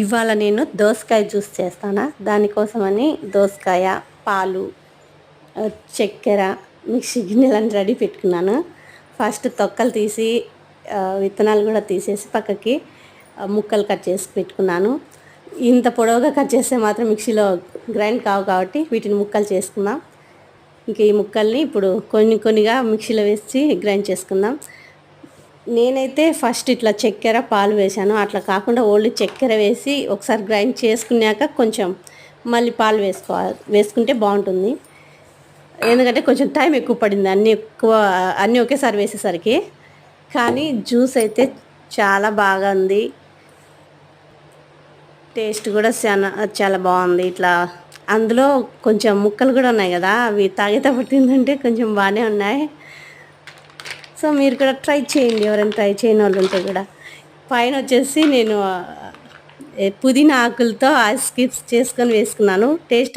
ఇవాళ నేను దోసకాయ జ్యూస్ చేస్తాను? దానికోసమని దోసకాయ పాలు చక్కెర మిక్సీ గిన్నెలను రెడీ పెట్టుకున్నాను. ఫస్ట్ తొక్కలు తీసి విత్తనాలు కూడా తీసేసి పక్కకి ముక్కలు కట్ చేసి పెట్టుకున్నాను. ఇంత పొడవుగా కట్ చేస్తే మాత్రం మిక్సీలో గ్రైండ్ కావు కాబట్టి వీటిని ముక్కలు చేసుకుందాం. ఇంక ఈ ముక్కల్ని ఇప్పుడు కొన్ని కొన్నిగా మిక్సీలో వేసి గ్రైండ్ చేసుకుందాం. నేనైతే ఫస్ట్ ఇట్లా చక్కెర పాలు వేసాను అట్లా కాకుండా ఓన్లీ చక్కెర వేసి ఒకసారి గ్రైండ్ చేసుకున్నాక కొంచెం మళ్ళీ పాలు వేసుకోవాలి. వేసుకుంటే బాగుంటుంది. ఎందుకంటే కొంచెం టైం ఎక్కువ పడింది. అన్నీ ఎక్కువ అన్నీ ఒకేసారి వేసేసరికి. కానీ జ్యూస్ అయితే చాలా బాగా ఉంది. టేస్ట్ కూడా చాలా చాలా బాగుంది. ఇట్లా అందులో కొంచెం ముక్కలు కూడా ఉన్నాయి కదా. అవి తాగేటప్పుడు తిందంటే కొంచెం బాగానే ఉన్నాయి. సో మీరు కూడా ట్రై చేయండి ఎవరైనా ట్రై చేయని వాళ్ళు ఉంటే కూడా. పైన వచ్చేసి నేను పుదీనా ఆకులతో ఐస్ క్యూబ్స్ చేసుకొని వేసుకున్నాను. టేస్ట్